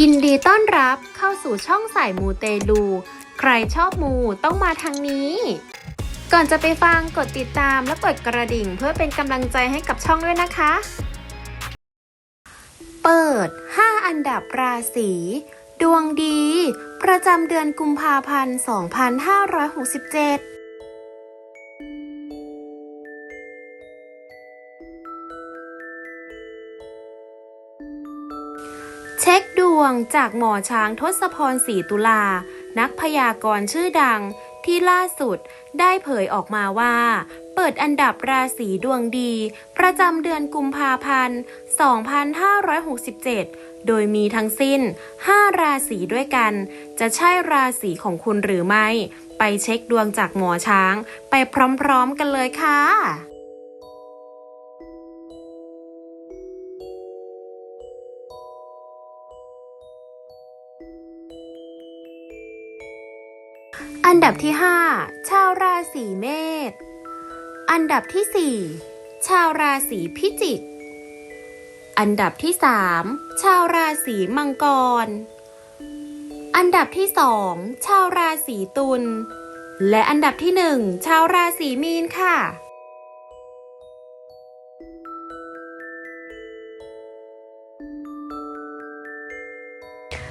ยินดีต้อนรับเข้าสู่ช่องสายมูเตลู ใครชอบมูต้องมาทางนี้ ก่อนจะไปฟังกดติดตามและกดกระดิ่งเพื่อเป็นกำลังใจให้กับช่องด้วยนะคะ เปิด 5 อันดับราศีดวงดี ประจำเดือนกุมภาพันธ์ 2567 เช็คดวงจากหมอช้างทศพรศรีตุลา นักพยากรณ์ชื่อดังที่ล่าสุดได้เผยออกมาว่า เปิดอันดับราศีดวงดี ประจำเดือนกุมภาพันธ์ 2567 โดยมีทั้งสิ้น 5 ราศีด้วยกัน จะใช่ราศีของคุณหรือไม่ ไปเช็คดวงจากหมอช้าง ไปพร้อมๆกันเลยค่ะ อันดับที่ 5 ชาวราศีเมษ อันดับที่ 4 ชาวราศีพิจิก อันดับที่ 3 ชาวราศีมังกร อันดับที่ 2 ชาวราศีตุล และอันดับที่ 1 ชาวราศีมีนค่ะ